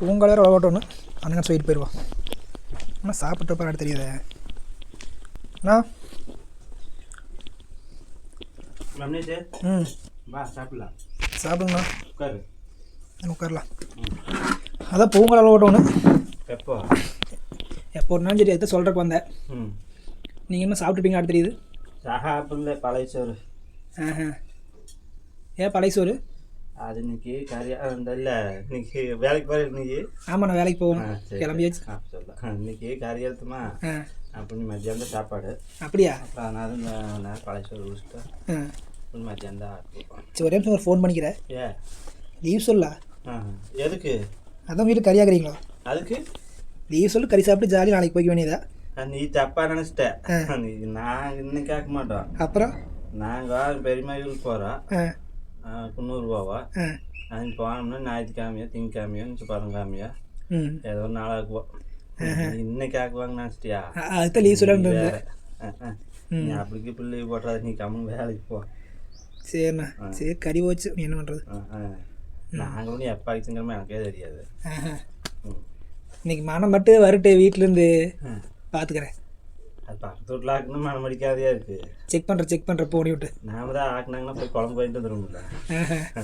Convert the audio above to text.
பூங்காலர் ஓட்டணும் அண்ணங்க சொல்லிட்டு போயிடுவான் ஆனால் சாப்பிட்டு பாரு தெரியுதே. அண்ணா. ம். சாப்பிடலாம். சாப்பிடுங்கண்ணா. உட்காரு. உட்காரலாம். அதான் பூங்காலர் ஓட்டணும் எப்போ? எப்போ ஒரு நாள் சரி எதை சொல்கிறக்கு வந்தேன். நீங்கள் என்ன சாப்பிட்டுப்பீங்க அடுத்து தெரியுது? சாப்பிடல பழைய சோறு. ஆஹா. ஏன் பழைய சோறு? அது இன்னைக்கு கறியா இருந்தல்ல இன்னைக்கு வேலைக்கு போகிற இன்னைக்கு. ஆமாம் நான் வேலைக்கு போகணும். சரி. கிளம்பியாச்சு. சொல்லலாம் இன்னைக்கு ஆ. அப்படின்னு மத்தியானம் சாப்பாடு. அப்படியா? அதனால இந்த நேரம் பழைய குடிச்சிட்டு மத்தியானம் தான் சரி ஒரே நிமிஷம் ஃபோன் பண்ணிக்கிறேன். ஏ? லீவ் சொல்லா எதுக்கு? அதான் வீட்டுக்கு கறியாக்குறீங்களா அதுக்கு? லீவ் சொல்லு கறி சாப்பிட்டு ஜாலி நாளைக்கு போய்க்க வேண்டியதா நீ தப்பா நினச்சிட்ட. நான் இன்னும் கேட்க மாட்டோம். அப்புறம்? நாங்கள் பெரியமகள் போகிறோம் ஆ குன்னூர் போவா ஆ அங்கே போனோம்னா ஞாயிற்றுக்கிழமையோ திங்கக்கிழமையோ பரங்கிழமையோ ம். ஏதோ ஒரு நாள் ஆக்குவோம். இன்னைக்கு ஆக்குவாங்க நினச்சிட்டியா? அதுதான் லீவ் சொல்லு. நீ அப்படிக்கு இப்போ லீவ் போட்டுறாது நீ கம்மன் வேலைக்கு போ. சரிண்ணா. சரி கறி போச்சு. நீ என்ன பண்ணுறது. நாங்களும் எப்போ ஆச்சுங்கிறமே எனக்கே தெரியாது. இன்னைக்கு மனம் மட்டும் வரட்டு வீட்டிலேருந்து. பார்த்துக்கிறேன் அது பக்கத்து வீட்டில் ஆக்கணும் மனம் அடிக்காதையா இருக்கு. செக் பண்ணுறேன் செக் பண்ணுறேன் போனி விட்டு. நாம தான் ஆக்குனாங்கன்னா போய் குழம்பு வாங்கிட்டு ஆ.